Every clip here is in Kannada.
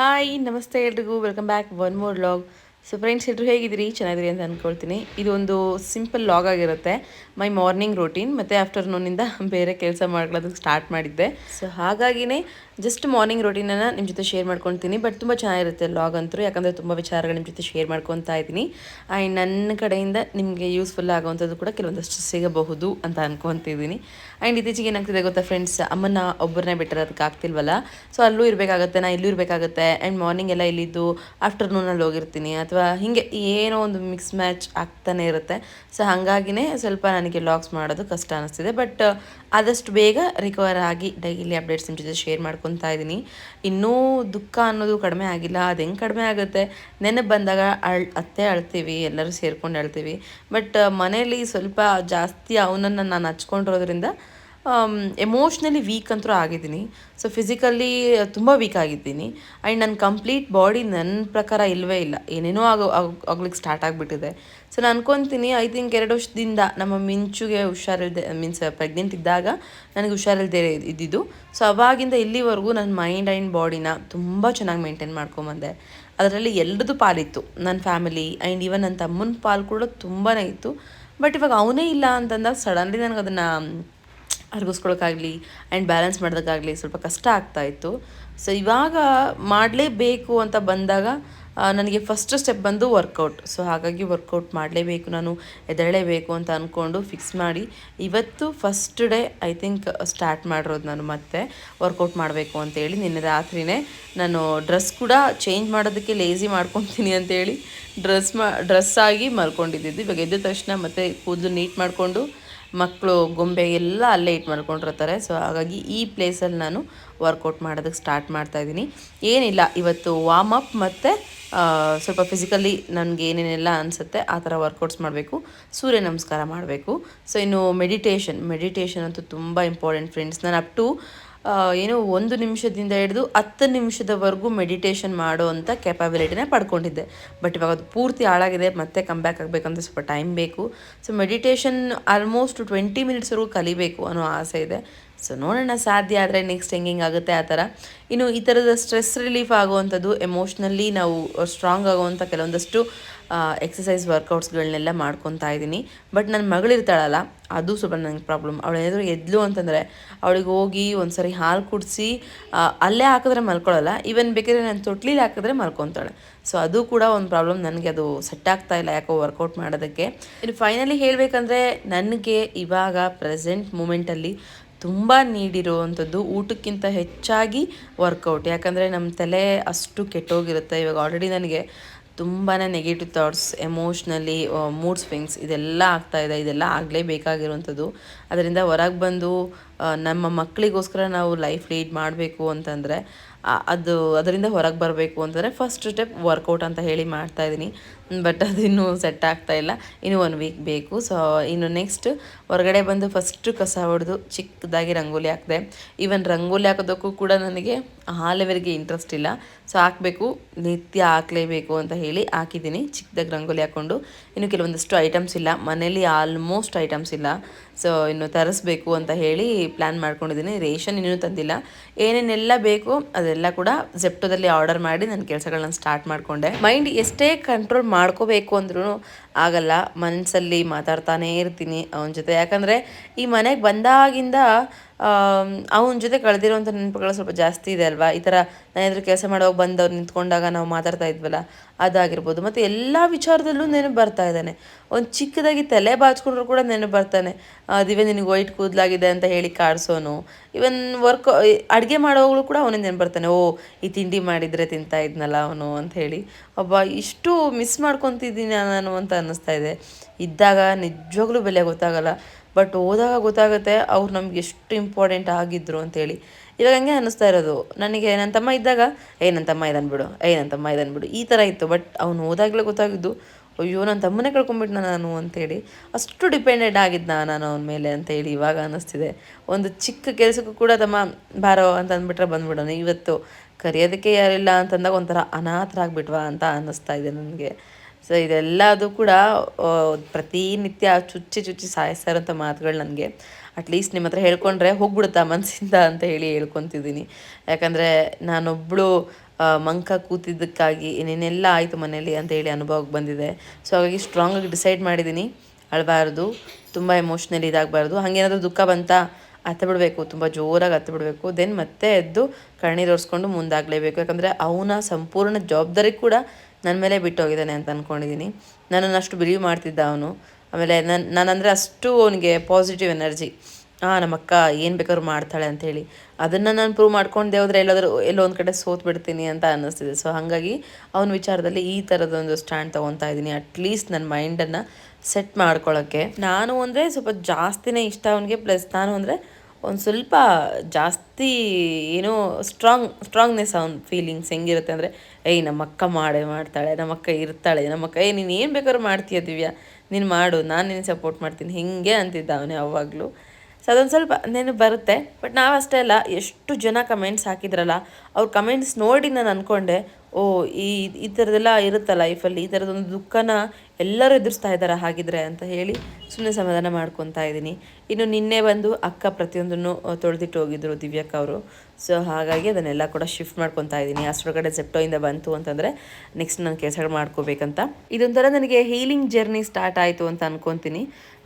ಹಾಯ್ ನಮಸ್ತೆ ಎಲ್ರಿಗೂ. Welcome back one more vlog so friends ಎಲ್ಲರೂ ಹೇಗಿದ್ದೀರಿ? ಚೆನ್ನಾಗಿರಿ ಅಂತ ಅಂದ್ಕೊಳ್ತೀನಿ ಇದೊಂದು ಸಿಂಪಲ್ ಲಾಗ್ ಆಗಿರುತ್ತೆ. ಮೈ ಮಾರ್ನಿಂಗ್ ರೂಟೀನ್ ಮತ್ತು ಆಫ್ಟರ್ನೂನಿಂದ ಬೇರೆ ಕೆಲಸ ಮಾಡ್ಕೊಳ್ಳೋದಕ್ಕೆ ಸ್ಟಾರ್ಟ್ ಮಾಡಿದ್ದೆ. ಸೊ ಹಾಗಾಗಿನೇ ಜಸ್ಟ್ ಮಾರ್ನಿಂಗ್ ರೊಟೀನ ನಿಮ್ಮ ಜೊತೆ ಶೇರ್ ಮಾಡ್ಕೊತೀನಿ. ಬಟ್ ತುಂಬ ಚೆನ್ನಾಗಿರುತ್ತೆ ಲಾಗ್ ಅಂತೂ. ಯಾಕಂದರೆ ತುಂಬ ವಿಚಾರಗಳು ನಿಮ್ಮ ಜೊತೆ ಶೇರ್ ಮಾಡ್ಕೊತಾ ಇದ್ದೀನಿ. ಆ್ಯಂಡ್ ನನ್ನ ಕಡೆಯಿಂದ ನಿಮಗೆ ಯೂಸ್ಫುಲ್ ಆಗುವಂಥದ್ದು ಕೂಡ ಕೆಲವೊಂದಷ್ಟು ಸಿಗಬಹುದು ಅಂತ ಅನ್ಕೊತಿದ್ದೀನಿ. ಆ್ಯಂಡ್ ಇತ್ತೀಚೆಗೆ ಏನಾಗ್ತಿದೆ ಗೊತ್ತಾ ಫ್ರೆಂಡ್ಸ್ ಅಮ್ಮನ ಒಬ್ಬರನ್ನೇ ಬಿಟ್ಟರೆ ಅದಕ್ಕೆ ಆಗ್ತಿಲ್ವಲ್ಲ? ಸೊ ಅಲ್ಲೂ ಇರಬೇಕಾಗತ್ತೆ, ನಾ ಇಲ್ಲೂ ಇರಬೇಕಾಗತ್ತೆ. ಆ್ಯಂಡ್ ಮಾರ್ನಿಂಗ್ ಎಲ್ಲ ಇಲ್ಲಿದ್ದು ಆಫ್ಟರ್ನೂನಲ್ಲಿ ಹೋಗಿರ್ತೀನಿ. ಅಥವಾ ಹೀಗೆ ಏನೋ ಒಂದು ಮಿಕ್ಸ್ ಮ್ಯಾಚ್ ಆಗ್ತಾನೆ ಇರುತ್ತೆ. ಸೊ ಹಾಗಾಗಿನೇ ಸ್ವಲ್ಪ ನನಗೆ ಲಾಗ್ಸ್ ಮಾಡೋದು ಕಷ್ಟ ಅನ್ನಿಸ್ತಿದೆ ಬಟ್ ಆದಷ್ಟು ಬೇಗ ರಿಕವರ್ ಆಗಿ ಡೈಲಿ ಅಪ್ಡೇಟ್ಸ್ ನಿಮ್ಮ ಜೊತೆ ಶೇರ್ ಮಾಡ್ಕೊತಾ ಇದ್ದೀನಿ ಇನ್ನೂ ದುಃಖ ಅನ್ನೋದು ಕಡಿಮೆ ಆಗಿಲ್ಲ ಅದು ಹೆಂಗೆ ಕಡಿಮೆ ಆಗುತ್ತೆ ನೆನಪು ಬಂದಾಗ ಅಳ್ ಅತ್ತೆ ಅಳ್ತೀವಿ ಎಲ್ಲರೂ ಸೇರ್ಕೊಂಡು ಅಳ್ತೀವಿ ಬಟ್ ಮನೇಲಿ ಸ್ವಲ್ಪ ಜಾಸ್ತಿ ಅವನನ್ನು ನಾನು ಹಚ್ಕೊಂಡಿರೋದ್ರಿಂದ ಎಮೋಷ್ನಲಿ ವೀಕ್ ಅಂತೂ ಆಗಿದ್ದೀನಿ ಸೊ ಫಿಸಿಕಲಿ ತುಂಬ ವೀಕ್ ಆಗಿದ್ದೀನಿ ಆ್ಯಂಡ್ ನನ್ನ ಕಂಪ್ಲೀಟ್ ಬಾಡಿ ನನ್ನ ಪ್ರಕಾರ ಇಲ್ಲವೇ ಇಲ್ಲ ಏನೇನೋ ಆಗೋ ಆಗ್ಲಿಕ್ಕೆ ಸ್ಟಾರ್ಟ್ ಆಗಿಬಿಟ್ಟಿದೆ ಸೊ ನಾನು ಅನ್ಕೊತೀನಿ ಐ ಥಿಂಕ್ ಎರಡು ವರ್ಷದಿಂದ ನಮ್ಮ ಮಿಂಚುಗೆ ಹುಷಾರಿಲ್ದೆ ಮೀನ್ಸ್ ಪ್ರೆಗ್ನೆಂಟ್ ಇದ್ದಾಗ ನನಗೆ ಹುಷಾರಿಲ್ದೆ ಇದ್ದಿದ್ದು. ಸೊ ಅವಾಗಿಂದ ಇಲ್ಲಿವರೆಗೂ ನನ್ನ ಮೈಂಡ್ ಆ್ಯಂಡ್ ಬಾಡಿನ ತುಂಬ ಚೆನ್ನಾಗಿ ಮೇಂಟೈನ್ ಮಾಡ್ಕೊಂಬಂದೆ. ಅದರಲ್ಲಿ ಎಲ್ಲರದ್ದು ಪಾಲಿತ್ತು. ನನ್ನ ಫ್ಯಾಮಿಲಿ ಆ್ಯಂಡ್ ಈವನ್ ನನ್ನ ತಮ್ಮನ ಪಾಲು ಕೂಡ ತುಂಬಾ ಇತ್ತು. ಬಟ್ ಇವಾಗ ಅವನೇ ಇಲ್ಲ ಅಂತಂದಾಗ ಸಡನ್ಲಿ ನನಗೆ ಅದನ್ನು ಅರ್ಗಿಸ್ಕೊಳಕ್ಕಾಗಲಿ ಆ್ಯಂಡ್ ಬ್ಯಾಲೆನ್ಸ್ ಮಾಡೋದಕ್ಕಾಗಲಿ ಸ್ವಲ್ಪ ಕಷ್ಟ ಆಗ್ತಾಯಿತ್ತು ಸೊ ಇವಾಗ ಮಾಡಲೇಬೇಕು ಅಂತ ಬಂದಾಗ ನನಗೆ ಫಸ್ಟ್ ಸ್ಟೆಪ್ ಬಂದು ವರ್ಕೌಟ್ ಸೊ ಹಾಗಾಗಿ ವರ್ಕೌಟ್ ಮಾಡಲೇಬೇಕು ನಾನು, ಎದ್ದೇಳಲೇಬೇಕು ಅಂತ ಅಂದ್ಕೊಂಡು ಫಿಕ್ಸ್ ಮಾಡಿ. ಇವತ್ತು first day I think start ಮಾಡಿರೋದು ನಾನು ಮತ್ತೆ ವರ್ಕೌಟ್ ಮಾಡಬೇಕು ಅಂತೇಳಿ ನಿನ್ನೆ ರಾತ್ರಿನೇ ನಾನು ಡ್ರೆಸ್ ಕೂಡ ಚೇಂಜ್ ಮಾಡೋದಕ್ಕೆ ಲೇಸಿ ಮಾಡ್ಕೊತೀನಿ ಅಂತೇಳಿ ಡ್ರೆಸ್ ಮಾ ಡ್ರೆಸ್ ಆಗಿ ಮಲ್ಕೊಂಡಿದ್ದು ಇವಾಗ ಎದ್ದ ತಕ್ಷಣ ಮತ್ತೆ ಕೂದಲು ನೀಟ್ ಮಾಡಿಕೊಂಡು ಮಕ್ಕಳು ಗೊಂಬೆ ಎಲ್ಲ ಅಲ್ಲೇ ಇಟ್ಟು ಮಾಡ್ಕೊಂಡಿರ್ತಾರೆ ಸೊ ಹಾಗಾಗಿ ಈ ಪ್ಲೇಸಲ್ಲಿ ನಾನು ವರ್ಕೌಟ್ ಮಾಡೋದಕ್ಕೆ ಸ್ಟಾರ್ಟ್ ಮಾಡ್ತಾಯಿದ್ದೀನಿ ಏನಿಲ್ಲ, ಇವತ್ತು ವಾರ್ಮ್ ಅಪ್ ಮತ್ತು ಸ್ವಲ್ಪ ಫಿಸಿಕಲಿ ನನಗೆ ಏನೇನೆಲ್ಲ ಅನಿಸುತ್ತೆ ಆ ಥರ ವರ್ಕೌಟ್ಸ್ ಮಾಡಬೇಕು. ಸೂರ್ಯ ನಮಸ್ಕಾರ ಮಾಡಬೇಕು. ಸೊ ಇನ್ನು ಮೆಡಿಟೇಷನ್ ಮೆಡಿಟೇಷನ್ ಅಂತೂ ತುಂಬ ಇಂಪಾರ್ಟೆಂಟ್ ಫ್ರೆಂಡ್ಸ್ ನಾನು ಅಪ್ ಟು ಏನು ಒಂದು ನಿಮಿಷದಿಂದ ಹಿಡಿದು ಹತ್ತು ನಿಮಿಷದವರೆಗೂ ಮೆಡಿಟೇಷನ್ ಮಾಡೋ ಅಂಥ ಕೆಪಾಬಿಲಿಟಿನ ಪಡ್ಕೊಂಡಿದ್ದೆ. ಬಟ್ ಇವಾಗ ಅದು ಪೂರ್ತಿ ಹಾಳಾಗಿದೆ, ಮತ್ತೆ ಕಮ್ ಬ್ಯಾಕ್ ಆಗಬೇಕಂತ ಸ್ವಲ್ಪ ಟೈಮ್ ಬೇಕು. ಸೊ ಮೆಡಿಟೇಷನ್ ಆಲ್ಮೋಸ್ಟ್ ಟ್ವೆಂಟಿ ಮಿನಿಟ್ಸ್ವರೆಗೂ ಕಲಿಬೇಕು ಅನ್ನೋ ಆಸೆ ಇದೆ. ಸೊ ನೋಡೋಣ ಸಾಧ್ಯ ಆದರೆ ನೆಕ್ಸ್ಟ್ ಹೆಂಗಿಂಗ್ ಆಗುತ್ತೆ ಆ ಥರ. ಇನ್ನು ಈ ಥರದ ಸ್ಟ್ರೆಸ್ ರಿಲೀಫ್ ಆಗುವಂಥದ್ದು ಎಮೋಷ್ನಲಿ ನಾವು ಸ್ಟ್ರಾಂಗ್ ಆಗುವಂಥ ಕೆಲವೊಂದಷ್ಟು ಎಕ್ಸಸೈಸ್ ವರ್ಕೌಟ್ಸ್ಗಳನ್ನೆಲ್ಲ ಮಾಡ್ಕೊತಾ ಇದ್ದೀನಿ. ಬಟ್ ನನ್ನ ಮಗಳಿರ್ತಾಳಲ್ಲ ಅದು ಸ್ವಲ್ಪ ನನಗೆ ಪ್ರಾಬ್ಲಮ್ ಅವಳು ಏನಾದರೂ ಎದ್ಲು ಅಂತಂದರೆ ಅವಳಿಗೆ ಹೋಗಿ ಒಂದು ಸರಿ ಹಾಲು ಕುಡಿಸಿ ಅಲ್ಲೇ ಹಾಕಿದ್ರೆ ಮಲ್ಕೊಳ್ಳಲ್ಲ ಈವನ್ ಬೇಕಾದ್ರೆ ನಾನು ತೊಟ್ಲಿಲಿ ಹಾಕಿದ್ರೆ ಮಲ್ಕೊತಾಳೆ. ಸೊ ಅದು ಕೂಡ ಒಂದು ಪ್ರಾಬ್ಲಮ್ ನನಗೆ ಅದು ಸೆಟ್ ಆಗ್ತಾ ಇಲ್ಲ ಯಾಕೋ ವರ್ಕೌಟ್ ಮಾಡೋದಕ್ಕೆ. ಇನ್ನು ಫೈನಲಿ ಹೇಳಬೇಕಂದ್ರೆ ನನಗೆ ಇವಾಗ ಪ್ರೆಸೆಂಟ್ ಮೂಮೆಂಟಲ್ಲಿ ತುಂಬ ನೀಡಿರುವಂಥದ್ದು ಊಟಕ್ಕಿಂತ ಹೆಚ್ಚಾಗಿ ವರ್ಕೌಟ್ ಯಾಕಂದರೆ ನಮ್ಮ ತಲೆ ಅಷ್ಟು ಕೆಟ್ಟೋಗಿರುತ್ತೆ. ಇವಾಗ ಆಲ್ರೆಡಿ ನನಗೆ ತುಂಬಾ negative thoughts emotionally mood swings ಇದೆಲ್ಲ ಆಗ್ತಾಯಿದೆ ಇದೆಲ್ಲ ಆಗಲೇಬೇಕಾಗಿರುವಂಥದ್ದು ಅದರಿಂದ ಹೊರಗೆ ಬಂದು ನಮ್ಮ ಮಕ್ಕಳಿಗೋಸ್ಕರ ನಾವು ಲೈಫ್ ಲೀಡ್ ಮಾಡಬೇಕು ಅಂತಂದರೆ ಅದು ಅದರಿಂದ ಹೊರಗೆ ಬರಬೇಕು ಅಂತಂದರೆ ಫಸ್ಟ್ ಸ್ಟೆಪ್ ವರ್ಕೌಟ್ ಅಂತ ಹೇಳಿ ಮಾಡ್ತಾಯಿದ್ದೀನಿ ಬಟ್ ಅದು ಇನ್ನೂ ಸೆಟ್ ಆಗ್ತಾ ಇಲ್ಲ. ಇನ್ನು ಒನ್ ವೀಕ್ ಬೇಕು. ಸೊ ಇನ್ನು ನೆಕ್ಸ್ಟ್ ಹೊರಗಡೆ ಬಂದು ಫಸ್ಟು ಕಸ ಹೊಡೆದು ಚಿಕ್ಕದಾಗಿ ರಂಗೋಲಿ ಹಾಕಿದೆ. ಈವನ್ ರಂಗೋಲಿ ಹಾಕೋದಕ್ಕೂ ಕೂಡ ನನಗೆ ಆ ಲೆವೆಲ್ಗೆ ಇಂಟ್ರೆಸ್ಟ್ ಇಲ್ಲ. ಸೊ ಹಾಕಬೇಕು. ನಿತ್ಯ ಹಾಕಲೇಬೇಕು ಅಂತ ಹೇಳಿ ಹಾಕಿದ್ದೀನಿ. ಚಿಕ್ಕದಾಗಿ ರಂಗೋಲಿ ಹಾಕ್ಕೊಂಡು. ಇನ್ನು ಕೆಲವೊಂದಿಷ್ಟು ಐಟಮ್ಸ್ ಇಲ್ಲ. ಮನೇಲಿ ಆಲ್ಮೋಸ್ಟ್ ಐಟಮ್ಸ್ ಇಲ್ಲ. ಸೊ ಇನ್ನು ತರಿಸ್ಬೇಕು ಅಂತ ಹೇಳಿ ಪ್ಲ್ಯಾನ್ ಮಾಡ್ಕೊಂಡಿದ್ದೀನಿ. ರೇಷನ್ ಇನ್ನೂ ತಂದಿಲ್ಲ. ಏನೇನೆಲ್ಲ ಬೇಕು ಅದೆಲ್ಲ ಕೂಡ ಜೆಪ್ಟೋದಲ್ಲಿ ಆರ್ಡರ್ ಮಾಡಿ ನನ್ನ ಕೆಲಸಗಳನ್ನ ಸ್ಟಾರ್ಟ್ ಮಾಡಿಕೊಂಡೆ. ಮೈಂಡ್ ಎಷ್ಟೇ ಕಂಟ್ರೋಲ್ ಮಾಡ್ಕೋಬೇಕು ಅಂದ್ರೂ ಆಗಲ್ಲ. ಮನಸ್ಸಲ್ಲಿ ಮಾತಾಡ್ತಾನೇ ಇರ್ತೀನಿ ಅವನ ಜೊತೆ. ಯಾಕಂದರೆ ಈ ಮನೆಗೆ ಬಂದಾಗಿಂದ ಅವನ ಜೊತೆ ಕಳೆದಿರೋಂಥ ನೆನಪುಗಳು ಸ್ವಲ್ಪ ಜಾಸ್ತಿ ಇದೆ ಅಲ್ವಾ? ಈ ಥರ ನಾನು ಕೆಲಸ ಮಾಡೋವಾಗ ಬಂದವ್ರು ನಿಂತ್ಕೊಂಡಾಗ ನಾವು ಮಾತಾಡ್ತಾ ಇದ್ವಲ್ಲ, ಅದಾಗಿರ್ಬೋದು. ಮತ್ತು ಎಲ್ಲ ವಿಚಾರದಲ್ಲೂ ನೆನಪು ಬರ್ತಾ ಇದ್ದಾನೆ. ಒಂದು ಚಿಕ್ಕದಾಗಿ ತಲೆ ಬಾಚ್ಕೊಂಡ್ರು ಕೂಡ ನೆನಪು ಬರ್ತಾನೆ. ದಿವ್ಯ ನಿನಗೆ ವೈಟ್ ಕೂದಲಾಗಿದೆ ಅಂತ ಹೇಳಿ ಕಾಡ್ಸೋನು. ಇವನ್ ವರ್ಕ್ ಅಡುಗೆ ಮಾಡೋವಾಗಲೂ ಕೂಡ ಅವನೇ ನೆನಪು ಬರ್ತಾನೆ. ಓ, ಈ ತಿಂಡಿ ಮಾಡಿದರೆ ತಿಂತಾ ಇದ್ನಲ್ಲ ಅವನು ಅಂತ ಹೇಳಿ. ಒಬ್ಬ ಇಷ್ಟು ಮಿಸ್ ಮಾಡ್ಕೊತಿದ್ದೀನಿ ನಾನು ಅಂತ ಅನ್ನಿಸ್ತಾ ಇದೆ. ಇದ್ದಾಗ ನಿಜವಾಗ್ಲೂ ಬೆಲೆ ಗೊತ್ತಾಗಲ್ಲ. ಬಟ್ ಹೋದಾಗ ಗೊತ್ತಾಗುತ್ತೆ ಅವ್ರು ನಮ್ಗೆ ಎಷ್ಟು ಇಂಪಾರ್ಟೆಂಟ್ ಆಗಿದ್ರು ಅಂತೇಳಿ. ಇವಾಗ ಹಂಗೆ ಅನ್ನಿಸ್ತಾ ಇರೋದು. ನನಗೆ ನನ್ನ ತಮ್ಮ ಇದ್ದಾಗ, ಏ, ನನ್ನ ತಮ್ಮ ಇದನ್ನು ಬಿಡು. ಏ, ನನ್ನ ತಮ್ಮ ಇದನ್ನು ಬಿಡು. ಈ ಥರ ಇತ್ತು. ಬಟ್ ಅವ್ನು ಹೋದಾಗಲೇ ಗೊತ್ತಾಗಿದ್ದು, ಅಯ್ಯೋ, ನನ್ನ ತಮ್ಮನೇ ಕಳ್ಕೊಂಬಿಟ್ಟು ನಾನು? ಅಂತೇಳಿ. ಅಷ್ಟು ಡಿಪೆಂಡೆಂಟ್ ಆಗಿದ್ದ ನಾನು ಅವನ ಮೇಲೆ ಅಂತೇಳಿ ಇವಾಗ ಅನ್ನಿಸ್ತಿದೆ. ಒಂದು ಚಿಕ್ಕ ಕೆಲಸಕ್ಕೂ ಕೂಡ ತಮ್ಮ, ಬಾರೋ ಅಂತ ಅಂದ್ಬಿಟ್ರೆ ಬಂದ್ಬಿಡೋಣ. ಇವತ್ತು ಕರೆಯೋದಕ್ಕೆ ಯಾರಿಲ್ಲ ಅಂತಂದಾಗ ಒಂಥರ ಅನಾಥರಾಗ್ಬಿಟ್ವಾ ಅಂತ ಅನ್ನಿಸ್ತಾ ಇದೆ ನನಗೆ. ಸೊ ಇದೆಲ್ಲದು ಕೂಡ ಪ್ರತಿನಿತ್ಯ ಚುಚ್ಚಿ ಚುಚ್ಚಿ ಸಾಯಿಸ್ತಾ ಇರೋಂಥ ಮಾತುಗಳು ನನಗೆ. ಅಟ್ಲೀಸ್ಟ್ ನಿಮ್ಮ ಹತ್ರ ಹೇಳ್ಕೊಂಡ್ರೆ ಹೋಗ್ಬಿಡುತ್ತಾ ಮನಸ್ಸಿಂದ ಅಂತ ಹೇಳಿ ಹೇಳ್ಕೊತಿದ್ದೀನಿ. ಯಾಕಂದರೆ ನಾನೊಬ್ಬಳು ಮಂಕ ಕೂತಿದ್ದಕ್ಕಾಗಿ ಏನೇನೆಲ್ಲ ಆಯಿತು ಮನೆಯಲ್ಲಿ ಅಂತ ಹೇಳಿ ಅನುಭವಕ್ಕೆ ಬಂದಿದೆ. ಸೊ ಹಾಗಾಗಿ ಸ್ಟ್ರಾಂಗಾಗಿ ಡಿಸೈಡ್ ಮಾಡಿದ್ದೀನಿ. ಅಳಬಾರ್ದು, ತುಂಬ ಎಮೋಷ್ನಲಿ ಇದಾಗಬಾರ್ದು. ಹಾಗೇನಾದರೂ ದುಃಖ ಬಂತಾ ಹತ್ತ ಬಿಡಬೇಕು ತುಂಬ ಜೋರಾಗಿ ಹತ್ತ ಬಿಡಬೇಕು ದೆನ್ ಮತ್ತೆ ಎದ್ದು ಕಣ್ಣೀರು ಒರೆಸ್ಕೊಂಡು ಮುಂದಾಗಲೇಬೇಕು. ಯಾಕಂದರೆ ಅವನ ಸಂಪೂರ್ಣ ಜವಾಬ್ದಾರಿ ಕೂಡ ನನ್ನ ಮೇಲೆ ಬಿಟ್ಟು ಹೋಗಿದ್ದಾನೆ ಅಂತ ಅಂದ್ಕೊಂಡಿದ್ದೀನಿ ನನ್ನನ್ನು ಅಷ್ಟು ಬಿಲೀವ್ ಮಾಡ್ತಿದ್ದ ಅವನು. ಆಮೇಲೆ ನನ್ನ ನಾನಂದರೆ ಅಷ್ಟು ಅವನಿಗೆ ಪಾಸಿಟಿವ್ ಎನರ್ಜಿ ಹಾಂ ನಮ್ಮ ಅಕ್ಕ ಏನು ಬೇಕಾದ್ರೂ ಮಾಡ್ತಾಳೆ ಅಂಥೇಳಿ ಅದನ್ನು ನಾನು ಪ್ರೂವ್ ಮಾಡ್ಕೊಂಡೆ ಹೋದ್ರೆ ಎಲ್ಲಾದರೂ ಎಲ್ಲೋ ಒಂದು ಕಡೆ ಸೋತ್ ಬಿಡ್ತೀನಿ ಅಂತ ಅನ್ನಿಸ್ತಿದೆ. ಸೊ ಹಾಗಾಗಿ ಅವನ ವಿಚಾರದಲ್ಲಿ ಈ ಥರದೊಂದು ಸ್ಟ್ಯಾಂಡ್ ತೊಗೊತಾ ಇದ್ದೀನಿ. ಅಟ್ಲೀಸ್ಟ್ ನನ್ನ ಮೈಂಡನ್ನು ಸೆಟ್ ಮಾಡ್ಕೊಳ್ಳೋಕ್ಕೆ ನಾನು ಅಂದರೆ ಸ್ವಲ್ಪ ಜಾಸ್ತಿನೇ ಇಷ್ಟ ಅವನಿಗೆ. ಪ್ಲಸ್ ನಾನು ಅಂದರೆ ಒಂದು ಸ್ವಲ್ಪ ಜಾಸ್ತಿ ಏನೋ ಸ್ಟ್ರಾಂಗ್ ಸ್ಟ್ರಾಂಗ್ನೆಸ್ ಅವ್ನ ಫೀಲಿಂಗ್ಸ್ ಹೆಂಗಿರುತ್ತೆ ಅಂದರೆ, ಏಯ್ ನಮ್ಮ ಅಕ್ಕ ಮಾಡೇ ಮಾಡ್ತಾಳೆ ನಮ್ಮ ಅಕ್ಕ ಇರ್ತಾಳೆ, ನಮ್ಮಕ್ಕ ಏ ನೀನು ಏನು ಬೇಕಾದ್ರೂ ಮಾಡ್ತೀಯ ದಿವ್ಯಾ? ನೀನು ಮಾಡು, ನಾನು ನಿನ್ನ ಸಪೋರ್ಟ್ ಮಾಡ್ತೀನಿ. ಹಿಂಗೆ ಅಂತಿದ್ದ ಅವನೇ ಯಾವಾಗಲೂ ಸೊ ಅದೊಂದು ಸ್ವಲ್ಪ ನೆನಪು ಬರುತ್ತೆ. ಬಟ್ ನಾವು ಅಷ್ಟೇ ಅಲ್ಲ, ಎಷ್ಟು ಜನ ಕಮೆಂಟ್ಸ್ ಹಾಕಿದ್ರಲ್ಲ, ಅವ್ರ ಕಮೆಂಟ್ಸ್ ನೋಡಿ ನಾನು ಅಂದ್ಕೊಂಡೆ ಓ, ಈ ಈ ಥರದ್ದೆಲ್ಲ ಇರುತ್ತಲ್ಲ ಲೈಫಲ್ಲಿ ಈ ಥರದ್ದೊಂದು ದುಃಖನ ಎಲ್ಲರೂ ಎದುರಿಸ್ತಾ ಇದ್ದಾರೆ ಹಾಗಿದ್ರೆ ಅಂತ ಹೇಳಿ ಸುಮ್ಮನೆ ಸಮಾಧಾನ ಮಾಡ್ಕೊತಾ ಇದ್ದೀನಿ. ಇನ್ನು ನಿನ್ನೆ ಬಂದು ಅಕ್ಕ ಪ್ರತಿಯೊಂದನ್ನು ತೊಳೆದಿಟ್ಟು ಹೋಗಿದ್ರು ದಿವ್ಯಕ್ಕ ಅವರು. ಸೊ ಹಾಗಾಗಿ ಅದನ್ನೆಲ್ಲ ಕೂಡ ಶಿಫ್ಟ್ ಮಾಡ್ಕೊತಾ ಇದ್ದೀನಿ. ಅಷ್ಟೊಳಗಡೆ ಸೆಪ್ಟೋಯಿಂದ ಬಂತು ಅಂತಂದರೆ ನೆಕ್ಸ್ಟ್ ನಾನು ಕೆಲಸಗಳು ಮಾಡ್ಕೋಬೇಕಂತ. ಇದೊಂಥರ ನನಗೆ ಹೀಲಿಂಗ್ ಜರ್ನಿ ಸ್ಟಾರ್ಟ್ ಆಯಿತು ಅಂತ ಅನ್ಕೊತೀನಿ.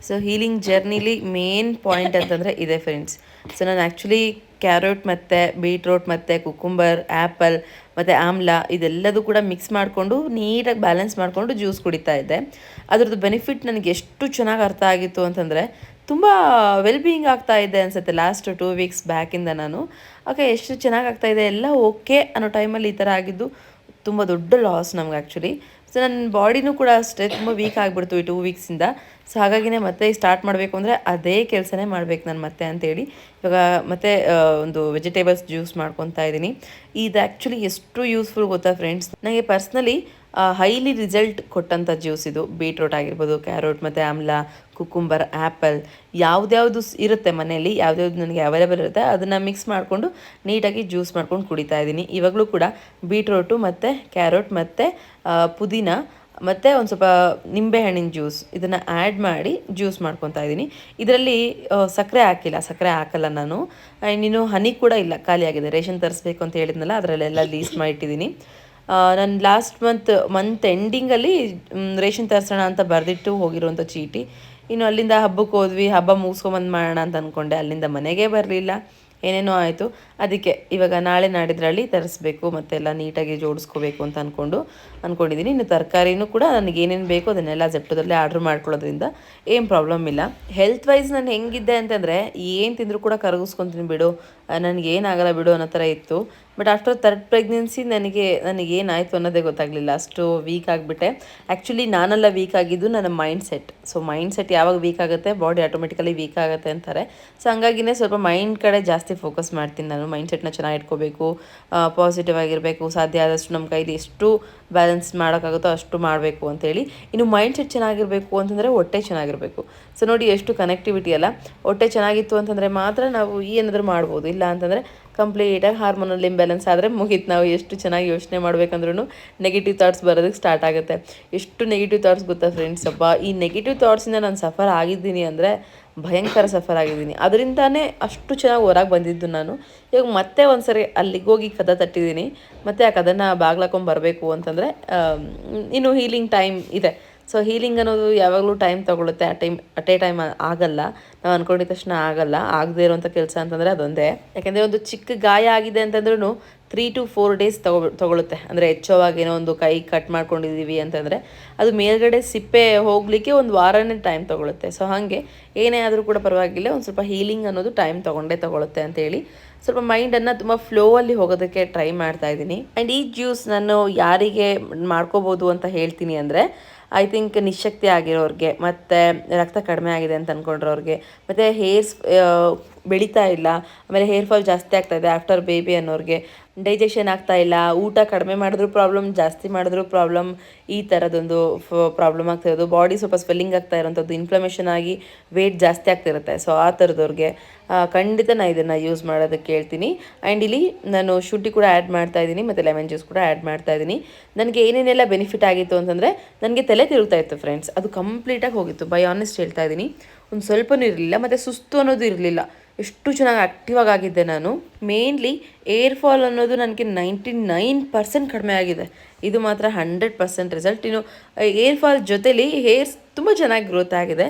ಸೊ ಹೀಲಿಂಗ್ ಜರ್ನಿಲಿ ಮೇನ್ ಪಾಯಿಂಟ್ ಅಂತಂದರೆ ಇದೆ ಫ್ರೆಂಡ್ಸ್ ಸೊ ನಾನು ಆ್ಯಕ್ಚುಲಿ ಕ್ಯಾರೆಟ್ ಮತ್ತು ಬೀಟ್ರೋಟ್ ಮತ್ತು ಕುಕುಂಬರ್ ಆ್ಯಪಲ್ ಮತ್ತು ಆಮ್ಲ ಇದೆಲ್ಲದೂ ಕೂಡ ಮಿಕ್ಸ್ ಮಾಡಿಕೊಂಡು ನೀಟಾಗಿ ಬ್ಯಾಲೆನ್ಸ್ ಮಾಡಿಕೊಂಡು ಜ್ಯೂಸ್ ಕುಡಿತಾ ಇದ್ದೆ. ಅದರದ್ದು ಬೆನಿಫಿಟ್ ನನಗೆ ಎಷ್ಟು ಚೆನ್ನಾಗಿ ಅರ್ಥ ಆಗಿತ್ತು ಅಂತಂದರೆ ತುಂಬ ವೆಲ್ ಬೀಯಿಂಗ್ ಆಗ್ತಾ ಇದೆ ಅನಿಸುತ್ತೆ ಲಾಸ್ಟ್ ಟೂ ವೀಕ್ಸ್ ಬ್ಯಾಕಿಂದ ನಾನು. ಓಕೆ ಎಷ್ಟು ಚೆನ್ನಾಗಿ ಆಗ್ತಾ ಇದೆ, ಎಲ್ಲ ಓಕೆ ಅನ್ನೋ ಟೈಮಲ್ಲಿ ಈ ಥರ ಆಗಿದ್ದು ತುಂಬ ದೊಡ್ಡ ಲಾಸ್ ನಮ್ಗೆ ಆ್ಯಕ್ಚುಲಿ ಸೊ ನನ್ನ ಬಾಡಿನೂ ಕೂಡ ಅಷ್ಟೇ ತುಂಬ ವೀಕ್ ಆಗಿಬಿಡ್ತು ಈ ಟೂ ವೀಕ್ಸಿಂದ ಸೊ ಹಾಗಾಗಿನೇ ಮತ್ತೆ ಸ್ಟಾರ್ಟ್ ಮಾಡಬೇಕು ಅಂದರೆ ಅದೇ ಕೆಲಸನೇ ಮಾಡಬೇಕು ನಾನು ಮತ್ತೆ ಅಂತೇಳಿ. ಇವಾಗ ಮತ್ತೆ ಒಂದು ವೆಜಿಟೇಬಲ್ಸ್ ಜ್ಯೂಸ್ ಮಾಡ್ಕೊತಾ ಇದ್ದೀನಿ. ಇದು ಆ್ಯಕ್ಚುಲಿ ಎಷ್ಟು ಯೂಸ್ಫುಲ್ ಗೊತ್ತಾ ಫ್ರೆಂಡ್ಸ್ ನನಗೆ ಪರ್ಸ್ನಲಿ ಹೈಲಿ ರಿಸಲ್ಟ್ ಕೊಟ್ಟಂಥ ಜ್ಯೂಸ್ ಇದು. ಬೀಟ್ರೋಟ್ ಆಗಿರ್ಬೋದು ಕ್ಯಾರೋಟ್ ಮತ್ತು ಆಮ್ಲ ಕುಕುಂಬರ್ ಆ್ಯಪಲ್ ಯಾವುದ್ಯಾವುದು ಇರುತ್ತೆ ಮನೆಯಲ್ಲಿ, ಯಾವ್ದ್ಯಾವ್ದು ನನಗೆ ಅವೈಲೇಬಲ್ ಇರುತ್ತೆ, ಅದನ್ನು ಮಿಕ್ಸ್ ಮಾಡಿಕೊಂಡು ನೀಟಾಗಿ ಜ್ಯೂಸ್ ಮಾಡ್ಕೊಂಡು ಕುಡಿತಾ ಇದ್ದೀನಿ. ಇವಾಗಲೂ ಕೂಡ ಬೀಟ್ರೋಟು ಮತ್ತು ಕ್ಯಾರೋಟ್ ಮತ್ತು ಪುದೀನ ಮತ್ತು ಒಂದು ಸ್ವಲ್ಪ ನಿಂಬೆಹಣ್ಣಿನ ಜ್ಯೂಸ್ ಇದನ್ನು ಆ್ಯಡ್ ಮಾಡಿ ಜ್ಯೂಸ್ ಮಾಡ್ಕೊತಾ ಇದ್ದೀನಿ. ಇದರಲ್ಲಿ ಸಕ್ಕರೆ ಹಾಕಿಲ್ಲ, ಸಕ್ಕರೆ ಹಾಕಲ್ಲ ನಾನು. ಇನ್ನೂ ಹನಿ ಕೂಡ ಇಲ್ಲ ಖಾಲಿಯಾಗಿದೆ ರೇಷನ್ ತರಿಸ್ಬೇಕು ಅಂತ ಹೇಳಿದ್ನಲ್ಲ, ಅದರಲ್ಲೆಲ್ಲ ಲೀಸ್ ಮಾಡಿಟ್ಟಿದ್ದೀನಿ. ನಾನು ಲಾಸ್ಟ್ ಮಂತ್ ಮಂತ್ ಎಂಡಿಂಗಲ್ಲಿ ರೇಷನ್ ತರಿಸೋಣ ಅಂತ ಬರೆದಿಟ್ಟು ಹೋಗಿರುವಂಥ ಚೀಟಿ. ಇನ್ನು ಅಲ್ಲಿಂದ ಹಬ್ಬಕ್ಕೆ ಹೋದ್ವಿ, ಹಬ್ಬ ಮುಗಿಸ್ಕೊಂಬಂದು ಮಾಡೋಣ ಅಂತ ಅಂದ್ಕೊಂಡೆ ಅಲ್ಲಿಂದ ಮನೆಗೆ ಬರಲಿಲ್ಲ. ಏನೇನೋ ಆಯಿತು. ಅದಕ್ಕೆ ಇವಾಗ ನಾಳೆ ನಾಡಿದ್ರಲ್ಲಿ ತರಿಸ್ಬೇಕು, ಮತ್ತೆಲ್ಲ ನೀಟಾಗಿ ಜೋಡಿಸ್ಕೋಬೇಕು ಅಂತ ಅಂದ್ಕೊಂಡು ಅಂದ್ಕೊಂಡಿದ್ದೀನಿ ಇನ್ನು ತರಕಾರಿನೂ ಕೂಡ ನನಗೆ ಏನೇನು ಬೇಕೋ ಅದನ್ನೆಲ್ಲ ಜೆಪ್ಟೋದಲ್ಲೇ ಆರ್ಡ್ರ್ ಮಾಡ್ಕೊಳ್ಳೋದ್ರಿಂದ ಏನು ಪ್ರಾಬ್ಲಮ್ ಇಲ್ಲ. ಹೆಲ್ತ್ ವೈಸ್ ನಾನು ಹೆಂಗಿದ್ದೆ ಅಂತಂದರೆ, ಏನು ತಿಂದರೂ ಕೂಡ ಕರಗಿಸ್ಕೊತೀನಿ ಬಿಡು. ನನಗೆ ಏನಾಗಲ್ಲ ಬಿಡು ಅನ್ನೋ ಥರ ಇತ್ತು. ಬಟ್ ಆಫ್ಟರ್ ತರ್ಡ್ ಪ್ರೆಗ್ನೆನ್ಸಿ ನನಗೆ ನನಗೆ ಏನಾಯಿತು ಅನ್ನೋದೇ ಗೊತ್ತಾಗಲಿಲ್ಲ. ಅಷ್ಟು ವೀಕ್ ಆಗಿಬಿಟ್ಟೆ. ಆ್ಯಕ್ಚುಲಿ ನಾನೆಲ್ಲ ವೀಕ್ ಆಗಿದ್ದು ನನ್ನ mind set so mind set ಯಾವಾಗ ವೀಕ್ ಆಗುತ್ತೆ? ಬಾಡಿ ಆಟೋಮೆಟಿಕಲಿ ವೀಕ್ ಆಗುತ್ತೆ ಅಂತಾರೆ. ಸೊ ಹಂಗಾಗಿನೇ ಸ್ವಲ್ಪ ಮೈಂಡ್ ಕಡೆ ಜಾಸ್ತಿ ಫೋಕಸ್ ಮಾಡ್ತೀನಿ ನಾನು. ಮೈಂಡ್ ಸೆಟ್ನ ಚೆನ್ನಾಗಿ ಇಟ್ಕೋಬೇಕು. ಪಾಸಿಟಿವ್ ಆಗಿರಬೇಕು. ಸಾಧ್ಯ ಆದಷ್ಟು ನಮ್ಮ ಕೈಲಿ ಎಷ್ಟು ಬ್ಯಾಲೆನ್ಸ್ ಮಾಡೋಕ್ಕಾಗುತ್ತೋ ಅಷ್ಟು ಮಾಡಬೇಕು ಅಂತೇಳಿ. ಇನ್ನು ಮೈಂಡ್ ಸೆಟ್ ಚೆನ್ನಾಗಿರಬೇಕು ಅಂತಂದರೆ ಹೊಟ್ಟೆ ಚೆನ್ನಾಗಿರಬೇಕು. ಸೊ ನೋಡಿ ಎಷ್ಟು ಕನೆಕ್ಟಿವಿಟಿ ಅಲ್ಲ. ಹೊಟ್ಟೆ ಚೆನ್ನಾಗಿತ್ತು ಅಂತಂದರೆ ಮಾತ್ರ ನಾವು ಏನಾದರೂ ಮಾಡ್ಬೋದು. ಇಲ್ಲ ಅಂತಂದರೆ ಕಂಪ್ಲೀಟಾಗಿ ಹಾರ್ಮೋನಲ್ ಇಂಬ್ಯಾಲೆನ್ಸ್ ಆದರೆ ಮುಗೀತು. ನಾವು ಎಷ್ಟು ಚೆನ್ನಾಗಿ ಯೋಚನೆ ಮಾಡಬೇಕಂದ್ರೂ ನೆಗೆಟಿವ್ ಥಾಟ್ಸ್ ಬರೋದಕ್ಕೆ ಸ್ಟಾರ್ಟ್ ಆಗುತ್ತೆ. ಎಷ್ಟು ನೆಗೆಟಿವ್ ಥಾಟ್ಸ್ ಗೊತ್ತಾ ಫ್ರೆಂಡ್ಸ್ ಅಪ್ಪ? ಈ ನೆಗೆಟಿವ್ ಥಾಟ್ಸಿಂದ ನಾನು ಸಫರ್ ಆಗಿದ್ದೀನಿ ಅಂದರೆ ಭಯಂಕರ ಸಫರ್ ಆಗಿದ್ದೀನಿ. ಅದರಿಂದಾನೇ ಅಷ್ಟು ಚೆನ್ನಾಗಿ ಹೊರಗೆ ಬಂದಿದ್ದು ನಾನು. ಇವಾಗ ಮತ್ತೆ ಒಂದ್ಸರಿ ಅಲ್ಲಿಗೆ ಹೋಗಿ ಕದ ತಟ್ಟಿದ್ದೀನಿ. ಮತ್ತು ಆ ಕದನ ಬಾಗ್ಲಾಕೊಂಡು ಬರಬೇಕು ಅಂತಂದರೆ ಇನ್ನು ಹೀಲಿಂಗ್ ಟೈಮ್ ಇದೆ. ಸೊ ಹೀಲಿಂಗ್ ಅನ್ನೋದು ಯಾವಾಗಲೂ ಟೈಮ್ ತೊಗೊಳುತ್ತೆ. ಆ ಟೈಮ್ ಅಟ್ ಎ ಟೈಮ್ ಆಗಲ್ಲ. ನಾವು ಅಂದ್ಕೊಂಡಿದ ತಕ್ಷಣ ಆಗಲ್ಲ. ಆಗದೇ ಇರೋವಂಥ ಕೆಲಸ ಅಂತಂದರೆ ಅದೊಂದೇ. ಯಾಕೆಂದರೆ ಒಂದು ಚಿಕ್ಕ ಗಾಯ ಆಗಿದೆ ಅಂತಂದ್ರೂ ತ್ರೀ ಟು ಫೋರ್ ಡೇಸ್ ತಗೊ, ತೊಗೊಳುತ್ತೆ. ಅಂದರೆ ಹೆಚ್ಚೋವಾಗಿ ಏನೋ ಒಂದು ಕೈ ಕಟ್ ಮಾಡ್ಕೊಂಡಿದ್ದೀವಿ ಅಂತಂದರೆ ಅದು ಮೇಲ್ಗಡೆ ಸಿಪ್ಪೆ ಹೋಗಲಿಕ್ಕೆ ಒಂದು ವಾರನೇ ಟೈಮ್ ತೊಗೊಳುತ್ತೆ. ಸೊ ಹಾಗೆ ಏನೇ ಆದರೂ ಕೂಡ ಪರವಾಗಿಲ್ಲ. ಒಂದು ಸ್ವಲ್ಪ ಹೀಲಿಂಗ್ ಅನ್ನೋದು ಟೈಮ್ ತೊಗೊಂಡೇ ತೊಗೊಳುತ್ತೆ ಅಂತೇಳಿ. ಸ್ವಲ್ಪ ಮೈಂಡನ್ನು ತುಂಬ ಫ್ಲೋ ಅಲ್ಲಿ ಹೋಗೋದಕ್ಕೆ ಟ್ರೈ ಮಾಡ್ತಾ ಇದ್ದೀನಿ. ಆ್ಯಂಡ್ ಈ ಜ್ಯೂಸ್ ನಾನು ಯಾರಿಗೆ ಮಾಡ್ಕೋಬೋದು ಅಂತ ಹೇಳ್ತೀನಿ ಅಂದರೆ ಐ ಥಿಂಕ್ ನಿಶಕ್ತಿ ಆಗಿರೋರಿಗೆ ಮತ್ತು ರಕ್ತ ಕಡಿಮೆ ಆಗಿದೆ ಅಂತ ಅಂದ್ಕೊಂಡ್ರೋರಿಗೆ ಮತ್ತು ಹೇರ್ಸ್ ಬೆಳೀತಾ ಇಲ್ಲ. ಆಮೇಲೆ ಹೇರ್ ಫಾಲ್ ಜಾಸ್ತಿ ಆಗ್ತಾ ಇದೆ ಆಫ್ಟರ್ ಬೇಬಿ ಅನ್ನೋರಿಗೆ. ಡೈಜೆಷನ್ ಆಗ್ತಾ ಇಲ್ಲ, ಊಟ ಕಡಿಮೆ ಮಾಡಿದ್ರೂ ಪ್ರಾಬ್ಲಮ್ ಜಾಸ್ತಿ ಮಾಡಿದ್ರೂ ಪ್ರಾಬ್ಲಮ್ ಈ ಥರದೊಂದು ಪ್ರಾಬ್ಲಮ್ ಆಗ್ತಾ ಇರೋದು. ಬಾಡಿ ಸ್ವಲ್ಪ ಸ್ವೆಲ್ಲಿಂಗ್ ಆಗ್ತಾ ಇರೋಂಥದ್ದು ಇನ್ಫ್ಲಮೇಷನ್ ಆಗಿ ವೇಟ್ ಜಾಸ್ತಿ ಆಗ್ತಿರುತ್ತೆ ಸೊ ಆ ಥರದವ್ರಿಗೆ ಖಂಡಿತ ನಾನು ಇದನ್ನು ಯೂಸ್ ಮಾಡೋದಕ್ಕೆ ಹೇಳ್ತೀನಿ. ಆ್ಯಂಡ್ ಇಲ್ಲಿ ನಾನು ಶುಂಠಿ ಕೂಡ ಆ್ಯಡ್ ಮಾಡ್ತಾ ಇದ್ದೀನಿ, ಮತ್ತು ಲೆಮನ್ ಜ್ಯೂಸ್ ಕೂಡ ಆ್ಯಡ್ ಮಾಡ್ತಾ ಇದ್ದೀನಿ. ನನಗೆ ಏನೇನೆಲ್ಲ ಬೆನಿಫಿಟ್ ಆಗಿತ್ತು ಅಂತಂದರೆ, ನನಗೆ ತಲೆ ತಿರುಗ್ತಾ ಇತ್ತು ಫ್ರೆಂಡ್ಸ್ ಅದು ಕಂಪ್ಲೀಟಾಗಿ ಹೋಗಿತ್ತು. ಬೈ ಆನೆಸ್ಟ್ ಹೇಳ್ತಾ ಇದ್ದೀನಿ. ಒಂದು ಸ್ವಲ್ಪನೂ ಇರಲಿಲ್ಲ, ಮತ್ತು ಸುಸ್ತು ಅನ್ನೋದು ಇರಲಿಲ್ಲ. ಎಷ್ಟು ಚೆನ್ನಾಗಿ ಆ್ಯಕ್ಟಿವ್ ಆಗಿದ್ದೆ ನಾನು. ಮೇನ್ಲಿ ಏರ್ ಫಾಲ್ ಅನ್ನೋದು ನನಗೆ ನೈಂಟಿ ನೈನ್ ಪರ್ಸೆಂಟ್ ಕಡಿಮೆ ಆಗಿದೆ. ಇದು ಮಾತ್ರ ಹಂಡ್ರೆಡ್ ಪರ್ಸೆಂಟ್ ರಿಸಲ್ಟ್ ಇನ್ನು ಏರ್ ಫಾಲ್ ಜೊತೇಲಿ ಹೇರ್ಸ್ ತುಂಬ ಚೆನ್ನಾಗಿ ಗ್ರೋತ್ ಆಗಿದೆ.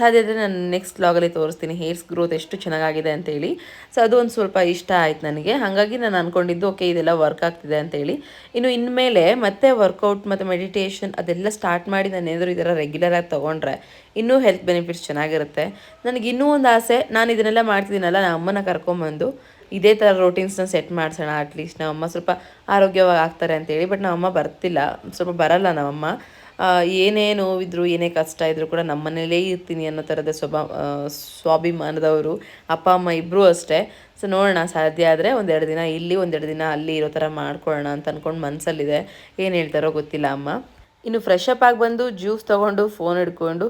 ಸಾಧ್ಯ ಇದ್ದರೆ ನಾನು ನೆಕ್ಸ್ಟ್ ವ್ಲಾಗಲ್ಲಿ ತೋರಿಸ್ತೀನಿ. ಹೇರ್ಸ್ ಗ್ರೋತ್ ಎಷ್ಟು ಚೆನ್ನಾಗಿದೆ ಅಂತೇಳಿ. ಸೊ ಅದು ಒಂದು ಸ್ವಲ್ಪ ಇಷ್ಟ ಆಯ್ತು ನನಗೆ. ಹಾಗಾಗಿ ನಾನು ಅಂದ್ಕೊಂಡಿದ್ದು ಓಕೆ ಇದೆಲ್ಲ ವರ್ಕ್ ಆಗ್ತಿದೆ ಅಂತೇಳಿ. ಇನ್ನು ಇನ್ಮೇಲೆ ಮತ್ತೆ ವರ್ಕೌಟ್ ಮತ್ತು ಮೆಡಿಟೇಷನ್ ಅದೆಲ್ಲ ಸ್ಟಾರ್ಟ್ ಮಾಡಿ ನಾನು ಏನಾದರೂ ಈ ಥರ ರೆಗ್ಯುಲರಾಗಿ ತೊಗೊಂಡ್ರೆ ಇನ್ನೂ ಹೆಲ್ತ್ ಬೆನಿಫಿಟ್ಸ್ ಚೆನ್ನಾಗಿರುತ್ತೆ. ನನಗೆ ಇನ್ನೂ ಒಂದು ಆಸೆ, ನಾನು ಇದನ್ನೆಲ್ಲ ಮಾಡ್ತಿದ್ದೀನಲ್ಲ ನಮ್ಮ ಅಮ್ಮನ ಕರ್ಕೊಂಬಂದು ಇದೇ ಥರ ರೋಟೀನ್ಸ್ನ ಸೆಟ್ ಮಾಡಿಸೋಣ ಅಟ್ಲೀಸ್ಟ್ ನಮ್ಮಮ್ಮ ಸ್ವಲ್ಪ ಆರೋಗ್ಯವಾಗಿ ಆಗ್ತಾರೆ ಅಂತೇಳಿ ಬಟ್ ನಮ್ಮಮ್ಮ ಬರ್ತಿಲ್ಲ. ಸ್ವಲ್ಪ ಬರಲ್ಲ ನಮ್ಮಮ್ಮ ಏನೇ ನೋವಿದ್ರು, ಏನೇ ಕಷ್ಟ ಇದ್ರು ಕೂಡ ನಮ್ಮ ಮನೇಲೇ ಇರ್ತೀನಿ ಅನ್ನೋ ಥರದ ಸ್ವಭಾ ಸ್ವಾಭಿಮಾನದವರು ಅಪ್ಪ, ಅಮ್ಮ ಇಬ್ಬರೂ ಅಷ್ಟೇ. ಸೊ ನೋಡೋಣ, ಸಾಧ್ಯ ಆದರೆ ಒಂದೆರಡು ದಿನ ಇಲ್ಲಿ, ಒಂದೆರಡು ದಿನ ಅಲ್ಲಿ ಇರೋ ಥರ ಮಾಡ್ಕೊಳ್ಳೋಣ ಅಂತ ಅಂದ್ಕೊಂಡು ಮನಸ್ಸಲ್ಲಿದೆ ಏನು ಹೇಳ್ತಾರೋ ಗೊತ್ತಿಲ್ಲ ಅಮ್ಮ. ಇನ್ನು ಫ್ರೆಶ್ ಅಪ್ ಆಗಿ ಬಂದು ಜ್ಯೂಸ್ ತೊಗೊಂಡು ಫೋನ್ ಹಿಡ್ಕೊಂಡು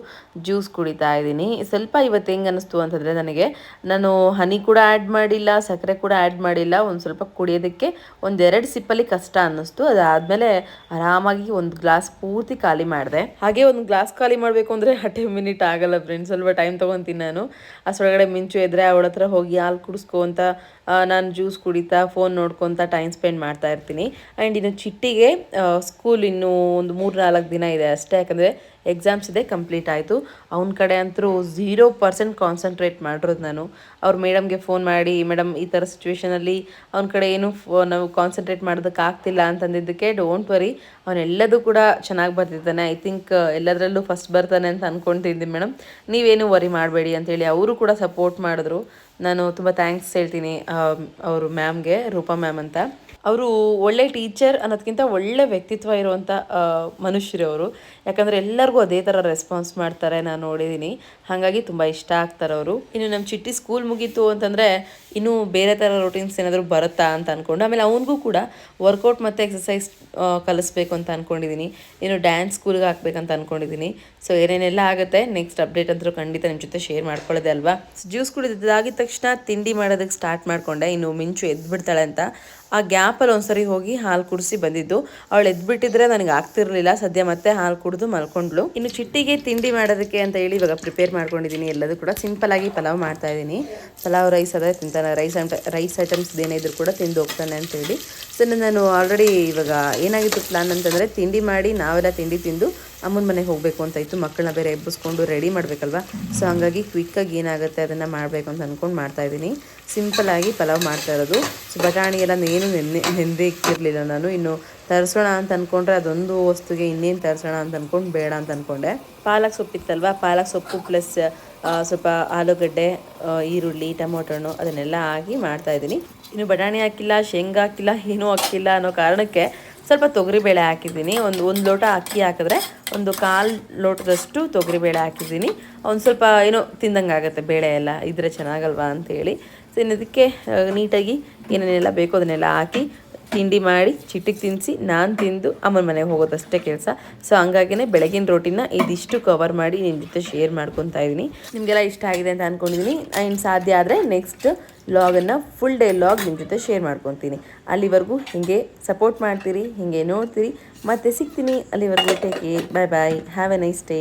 ಜ್ಯೂಸ್ ಕುಡಿತಾ ಇದ್ದೀನಿ. ಸ್ವಲ್ಪ ಇವತ್ತು ಹೆಂಗೆ ಅನ್ನಿಸ್ತು ಅಂತಂದರೆ ನನಗೆ ನಾನು ಹನಿ ಕೂಡ ಆ್ಯಡ್ ಮಾಡಿಲ್ಲ, ಸಕ್ಕರೆ ಕೂಡ ಆ್ಯಡ್ ಮಾಡಿಲ್ಲ, ಒಂದು ಸ್ವಲ್ಪ ಕುಡಿಯೋದಕ್ಕೆ ಒಂದೆರಡು ಸಿಪ್ಪಲ್ಲಿ ಕಷ್ಟ ಅನ್ನಿಸ್ತು. ಅದಾದಮೇಲೆ ಆರಾಮಾಗಿ ಒಂದು ಗ್ಲಾಸ್ ಪೂರ್ತಿ ಖಾಲಿ ಮಾಡಿದೆ. ಹಾಗೆ ಒಂದು ಗ್ಲಾಸ್ ಖಾಲಿ ಮಾಡಬೇಕು ಅಂದರೆ ಹಟ್ಟೆ ಮಿನಿಟ್ ಆಗಲ್ಲ ಫ್ರೆಂಡ್ಸ್ ಸ್ವಲ್ಪ ಟೈಮ್ ತೊಗೊತೀನಿ ನಾನು. ಅಷ್ಟರೊಳಗಡೆ ಮಿಂಚು ಎದ್ರೆ ಅವಳ ಹತ್ರ ಹೋಗಿ ಹಾಲು ಕುಡಿಸ್ಕೊ ಅಂತ ನಾನು ಜ್ಯೂಸ್ ಕುಡಿತಾ ಫೋನ್ ನೋಡ್ಕೊತ ಟೈಮ್ ಸ್ಪೆಂಡ್ ಮಾಡ್ತಾ ಇರ್ತೀನಿ. ಆ್ಯಂಡ್ ಇನ್ನು ಚಿಟ್ಟಿಗೆ ಸ್ಕೂಲ್ ಇನ್ನೂ ಒಂದು ಮೂರು ನಾಲ್ಕು ದಿನ ಇದೆ ಅಷ್ಟೇ. ಯಾಕಂದರೆ ಎಕ್ಸಾಮ್ಸ್ ಇದೆ ಕಂಪ್ಲೀಟ್ ಆಯಿತು. ಅವನ ಕಡೆ ಅಂತೂ ಝೀರೋ ಪರ್ಸೆಂಟ್ ಕಾನ್ಸಂಟ್ರೇಟ್ ಮಾಡಿರೋದು ನಾನು. ಅವ್ರ ಮೇಡಮ್ಗೆ ಫೋನ್ ಮಾಡಿ ಮೇಡಮ್ ಈ ಥರ ಸಿಚುವೇಷನಲ್ಲಿ ಅವ್ನ ಕಡೆ ಏನು ನಾವು ಕಾನ್ಸಂಟ್ರೇಟ್ ಮಾಡೋದಕ್ಕೆ ಆಗ್ತಿಲ್ಲ ಅಂತಂದಿದ್ದಕ್ಕೆ ಡೋಂಟ್ ವರಿ ಅವನೆಲ್ಲದೂ ಕೂಡ ಚೆನ್ನಾಗಿ ಬರ್ತಿದ್ದಾನೆ. ಐ ಥಿಂಕ್ ಎಲ್ಲದರಲ್ಲೂ ಫಸ್ಟ್ ಬರ್ತಾನೆ ಅಂತ ಅಂದ್ಕೊತಿದ್ದೀನಿ ಮೇಡಮ್ ನೀವೇನು ವರಿ ಮಾಡಬೇಡಿ ಅಂತೇಳಿ ಅವರು ಕೂಡ ಸಪೋರ್ಟ್ ಮಾಡಿದ್ರು. ನಾನು ತುಂಬ ಥ್ಯಾಂಕ್ಸ್ ಹೇಳ್ತೀನಿ ಅವರು ಮ್ಯಾಮ್ಗೆ ರೂಪಾ ಮ್ಯಾಮ್ ಅಂತ. ಅವರು ಒಳ್ಳೆ ಟೀಚರ್ ಅನ್ನೋದಕ್ಕಿಂತ ಒಳ್ಳೆ ವ್ಯಕ್ತಿತ್ವ ಇರುವಂಥ ಮನುಷ್ಯರು ಅವರು. ಯಾಕಂದರೆ ಎಲ್ಲರಿಗೂ ಅದೇ ಥರ ರೆಸ್ಪಾನ್ಸ್ ಮಾಡ್ತಾರೆ, ನಾನು ನೋಡಿದ್ದೀನಿ ಹಾಗಾಗಿ ತುಂಬ ಇಷ್ಟ ಆಗ್ತಾರೆ ಅವರು. ಇನ್ನು ನಮ್ಮ ಚಿಟ್ಟಿ ಸ್ಕೂಲ್ ಮುಗೀತು ಅಂತಂದರೆ ಇನ್ನೂ ಬೇರೆ ಥರ ರೊಟೀನ್ಸ್ ಏನಾದರೂ ಬರುತ್ತಾ ಅಂತ ಅಂದ್ಕೊಂಡು ಆಮೇಲೆ ಅವನಿಗೂ ಕೂಡ ವರ್ಕೌಟ್ ಮತ್ತು ಎಕ್ಸಸೈಸ್ ಕಲಿಸ್ಬೇಕು ಅಂತ ಅಂದ್ಕೊಂಡಿದ್ದೀನಿ ಇನ್ನು ಡ್ಯಾನ್ಸ್ ಸ್ಕೂಲ್ಗೆ ಹಾಕ್ಬೇಕಂತ ಅಂದ್ಕೊಂಡಿದ್ದೀನಿ ಸೊ ಏನೇನೆಲ್ಲ ಆಗುತ್ತೆ ನೆಕ್ಸ್ಟ್ ಅಪ್ಡೇಟ್ ಅಂತೂ ಖಂಡಿತ ನಿಮ್ಮ ಜೊತೆ ಶೇರ್ ಮಾಡ್ಕೊಳ್ಳೋದೆ ಅಲ್ವಾ? ಜ್ಯೂಸ್ ಕುಡಿದಾಗಿದ ತಕ್ಷಣ ತಿಂಡಿ ಮಾಡೋದಕ್ಕೆ ಸ್ಟಾರ್ಟ್ ಮಾಡಿಕೊಂಡೆ. ಇನ್ನು ಮಿಂಚು ಎದ್ಬಿಡ್ತಾಳೆ ಅಂತ. ಆ ಗ್ಯಾಪಲ್ಲಿ ಒಂದ್ಸರಿ ಹೋಗಿ ಹಾಲು ಕುಡಿಸಿ ಬಂದಿದ್ದು. ಅವಳು ಎದ್ಬಿಟ್ಟಿದ್ರೆ ನನಗೆ ಆಗ್ತಿರ್ಲಿಲ್ಲ. ಸದ್ಯ ಮತ್ತೆ ಹಾಲು ಕುಡಿದು ಮಲ್ಕೊಂಡ್ಳು. ಇನ್ನು ಚಿಟ್ಟಿಗೆ ತಿಂಡಿ ಮಾಡೋದಕ್ಕೆ ಅಂತ ಹೇಳಿ ಇವಾಗ ಪ್ರಿಪೇರ್ ಮಾಡ್ಕೊಂಡಿದ್ದೀನಿ ಎಲ್ಲದೂ ಕೂಡ ಸಿಂಪಲ್ ಆಗಿ ಪಲಾವ್ ಮಾಡ್ತಾ ಇದ್ದೀನಿ ಪಲಾವ್ ರೈಸ್ ಅದೇ ತಿಂತಾನೆ ರೈಸ್ ರೈಸ್ ಐಟಮ್ಸ್ ಏನೇ ಇದ್ರೂ ಕೂಡ ತಿಂದು ಹೋಗ್ತಾನೆ ಅಂತ ಹೇಳಿ ಸೊ ನಾನು ಆಲ್ರೆಡಿ ಇವಾಗ ಏನಾಗಿತ್ತು ಪ್ಲ್ಯಾನ್ ಅಂತಂದರೆ ತಿಂಡಿ ಮಾಡಿ ನಾವೆಲ್ಲ ತಿಂಡಿ ತಿಂದು ಅಮ್ಮನ ಮನೆಗೆ ಹೋಗಬೇಕು ಅಂತ ಇತ್ತು. ಮಕ್ಕಳನ್ನ ಬೇರೆ ಎಬ್ಬಿಸ್ಕೊಂಡು ರೆಡಿ ಮಾಡಬೇಕಲ್ವ? ಸೊ ಹಂಗಾಗಿ ಕ್ವಿಕ್ಕಾಗಿ ಏನಾಗುತ್ತೆ ಅದನ್ನು ಮಾಡಬೇಕು ಅಂತ ಅಂದ್ಕೊಂಡು ಮಾಡ್ತಾ ಇದ್ದೀನಿ. ಸಿಂಪಲ್ ಆಗಿ ಪಲಾವ್ ಮಾಡ್ತಾ ಇರೋದು. ಸೊ ಬಟಾಣಿ ಎಲ್ಲ ಏನು ನೆನ್ನೆ ನೆಂದೇ ಇಕ್ಕಿರಲಿಲ್ಲ ನಾನು. ಇನ್ನು ತರಿಸೋಣ ಅಂತ ಅಂದ್ಕೊಂಡ್ರೆ ಅದೊಂದು ವಸ್ತುಗೆ ಇನ್ನೇನು ತರಿಸೋಣ ಅಂತ ಅಂದ್ಕೊಂಡು ಬೇಡ ಅಂತ ಅಂದ್ಕೊಂಡೆ ಪಾಲಕ್ ಸೊಪ್ಪಿತ್ತಲ್ವ ಪಾಲಕ್ ಸೊಪ್ಪು ಪ್ಲಸ್ ಸ್ವಲ್ಪ ಆಲೂಗಡ್ಡೆ ಈರುಳ್ಳಿ, ಟೊಮೊಟೊ ಹಣ್ಣು ಅದನ್ನೆಲ್ಲ ಹಾಕಿ ಮಾಡ್ತಾಯಿದ್ದೀನಿ ಇನ್ನು ಬಟಾಣಿ ಹಾಕಿಲ್ಲ, ಶೇಂಗಾ ಹಾಕಿಲ್ಲ, ಏನೂ ಹಾಕಿಲ್ಲ ಅನ್ನೋ ಕಾರಣಕ್ಕೆ ಸ್ವಲ್ಪ ತೊಗರಿಬೇಳೆ ಹಾಕಿದ್ದೀನಿ. ಒಂದು ಒಂದು ಲೋಟ ಅಕ್ಕಿ ಹಾಕಿದ್ರೆ ಒಂದು ಕಾಲು ಲೋಟದಷ್ಟು ತೊಗರಿಬೇಳೆ ಹಾಕಿದ್ದೀನಿ. ಒಂದು ಸ್ವಲ್ಪ ಏನೋ ತಿಂದಂಗೆ ಆಗುತ್ತೆ ಬೇಳೆ ಎಲ್ಲ ಇದ್ದರೆ ಚೆನ್ನಾಗಲ್ವಾ ಅಂತೇಳಿ. ಸೊ ಇನ್ನು ಇದಕ್ಕೆ ನೀಟಾಗಿ ಏನೇನೆಲ್ಲ ಬೇಕೋ ಅದನ್ನೆಲ್ಲ ಹಾಕಿ ತಿಂಡಿ ಮಾಡಿ ಚಿಟ್ಟಿಗೆ ತಿನ್ನಿಸಿ ನಾನು ತಿಂದು ಅಮ್ಮನ ಮನೆಗೆ ಹೋಗೋದಷ್ಟೇ ಕೆಲಸ. ಸೊ ಹಂಗಾಗಿನೇ ಬೆಳಗಿನ ರೋಟಿನ ಇದಿಷ್ಟು ಕವರ್ ಮಾಡಿ ನಿಮ್ಮ ಜೊತೆ ಶೇರ್ ಮಾಡ್ಕೊತಾ ಇದ್ದೀನಿ ನಿಮಗೆಲ್ಲ ಇಷ್ಟ ಆಗಿದೆ ಅಂತ ಅಂದ್ಕೊಂಡಿದ್ದೀನಿ ಆ್ಯಂಡ್ ಸಾಧ್ಯ ಆದರೆ ನೆಕ್ಸ್ಟ್ ಲಾಗನ್ನು ಫುಲ್ ಡೇ ಲಾಗ್ ನಿಮ್ಮ ಜೊತೆ ಶೇರ್ ಮಾಡ್ಕೊತೀನಿ. ಅಲ್ಲಿವರೆಗೂ ಹೀಗೆ ಸಪೋರ್ಟ್ ಮಾಡ್ತೀರಿ, ಹೀಗೆ ನೋಡ್ತೀರಿ. ಮತ್ತೆ ಸಿಗ್ತೀನಿ. ಅಲ್ಲಿವರೆಗೂ take care bye bye have a nice day